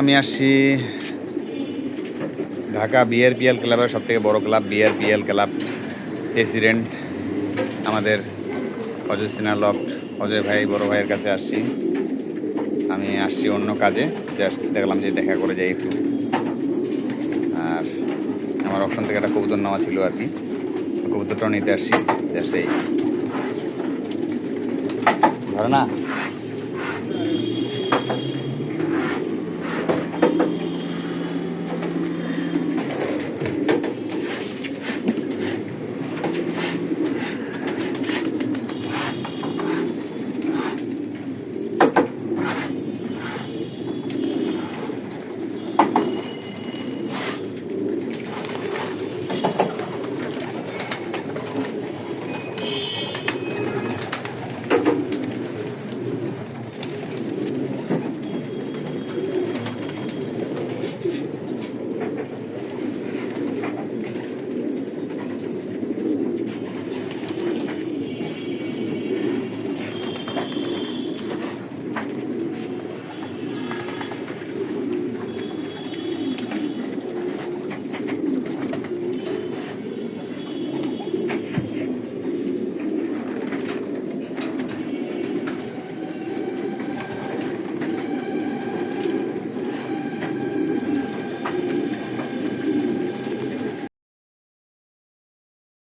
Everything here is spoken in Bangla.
আমি আসছি ঢাকা বিআরপিএল ক্লাবের সব থেকে বড় ক্লাব বিআরপিএল ক্লাব প্রেসিডেন্ট, আমাদের অজয় সিনহা লফট অজয় ভাই বড় ভাইয়ের কাছে আসছি। আমি আসছি অন্য কাজে জাস্ট দেখলাম যে দেখা করে যাই একটু। আর আমার অপশন থেকে একটা কবুতর নেওয়া ছিল আর কি। কবুতরটাও নিতে আসছি জাস্ট এই। ধরে না?